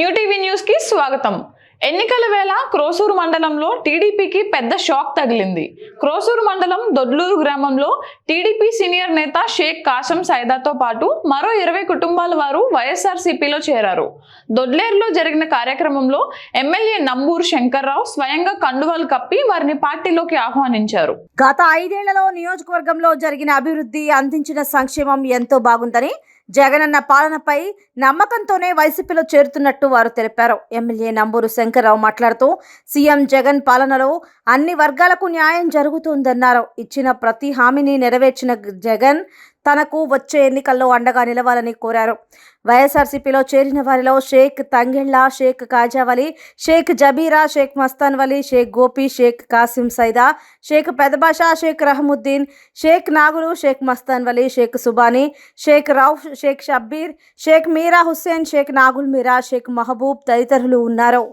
New TV న్యూస్కి న్యూస్కి స్వాగతం. ఎన్నికల వేళ క్రోసూరు మండలంలో టీడీపీకి పెద్ద షాక్ తగిలింది. క్రోసూరు మండలం దొడ్లూరు గ్రామంలో టీడీపీ సీనియర్ నేత షేక్ కాశం సైదాతో పాటు మరో ఇరవై కుటుంబాల వారు వైఎస్ఆర్సీపీలో చేరారు. దొడ్లేరులో జరిగిన కార్యక్రమంలో ఎమ్మెల్యే నంబూరు శంకర్రావు స్వయంగా కండువాలు కప్పి వారిని పార్టీలోకి ఆహ్వానించారు. గత ఐదేళ్ళలో నియోజకవర్గంలో జరిగిన అభివృద్ధి అందించిన సంక్షేమం ఎంతో బాగుందని జగనన్న పాలనపై నమ్మకంతోనే వైసీపీలో చేరుతున్నట్టు వారు తెలిపారు. ఎమ్మెల్యే నంబూరు శంకర్రావు మాట్లాడుతూ సీఎం జగన్ పాలనలో అన్ని వర్గాలకు న్యాయం జరుగుతుందన్నారు. ఇచ్చిన ప్రతి హామీని నెరవేర్చిన జగన్ తనకు వచ్చే ఎన్నికల్లో అండగా నిలవాలని కోరారు. వైఎస్ఆర్సీపీలో చేరిన వారిలో షేక్ తంగిళ్ళా షేక్ కాజావలి షేక్ జబీరా షేక్ మస్తాన్ వలి షేక్ గోపి షేక్ కాసిం సైదా షేక్ పెదబాషా షేక్ రహముద్దీన్ షేక్ నాగులు షేక్ మస్తాన్ వలి షేక్ సుబానీ షేక్ రౌఫ్ షేక్ షబ్బీర్ షేక్ మీరా హుస్సేన్ షేక్ నాగుల్ మీరా షేక్ మహబూబ్ తదితరులు ఉన్నారు.